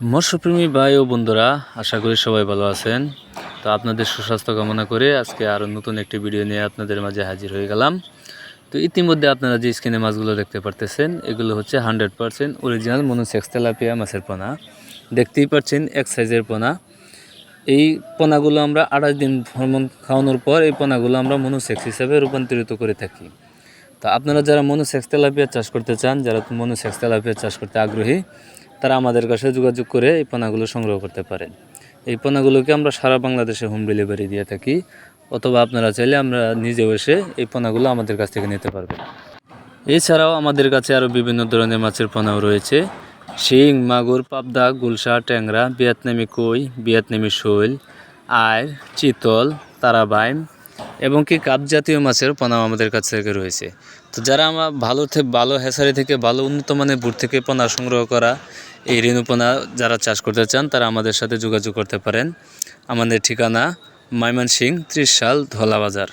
মৎস্যপ্রেমী ভাই ও বন্ধুরা, আশা করি সবাই ভালো আছেন। তো আপনাদের সুস্বাস্থ্য কামনা করে আজকে আরও নতুন একটি ভিডিও নিয়ে আপনাদের মাঝে হাজির হয়ে গেলাম। তো ইতিমধ্যে আপনারা যে স্ক্রিনে মাছগুলো দেখতে পারতেছেন, এগুলো হচ্ছে hundred percent original monosex tilapia মাছের পোনা। দেখতেই পাচ্ছেন এক সাইজের পোনা। এই পোনাগুলো আমরা আঠাশ দিন ভ্রমণ খাওয়ানোর পর এই পোনাগুলো আমরা মনোসেক্স হিসাবে রূপান্তরিত করে থাকি। তো আপনারা যারা মনোসেক্স তেলাপিয়া চাষ করতে চান, যারা মনোসেক্স তেলাপিয়া চাষ করতে আগ্রহী তারা আমাদের কাছে যোগাযোগ করে এই পোনাগুলো সংগ্রহ করতে পারেন এই পোনাগুলোকে আমরা সারা বাংলাদেশে হোম ডেলিভারি দিয়ে থাকি, অথবা আপনারা চাইলে আমরা নিজেও এসে এই পোনাগুলো আমাদের কাছ থেকে নিতে পারবেন। এছাড়াও আমাদের কাছে আরও বিভিন্ন ধরনের মাছের পোনাও রয়েছে। শিং, মাগুর, পাবদা, গুলশা, ট্যাংরা, ভিয়েতনামি কই, ভিয়েতনামি শৈল আয় চিতল তারাবাইম এবং কি কাপ জাতীয় মাছের পোনাও আমাদের কাছ থেকে রয়েছে। তো যারা আমার ভালো থেকে ভালো হেসারি থেকে, ভালো উন্নত মানের বুট থেকে পোনা সংগ্রহ করা এই ঋণপনা পোনা যারা চাষ করতে চান, তারা আমাদের সাথে যোগাযোগ করতে পারেন। আমাদের ঠিকানা ময়মনসিং ত্রিশ সাল ধলা বাজার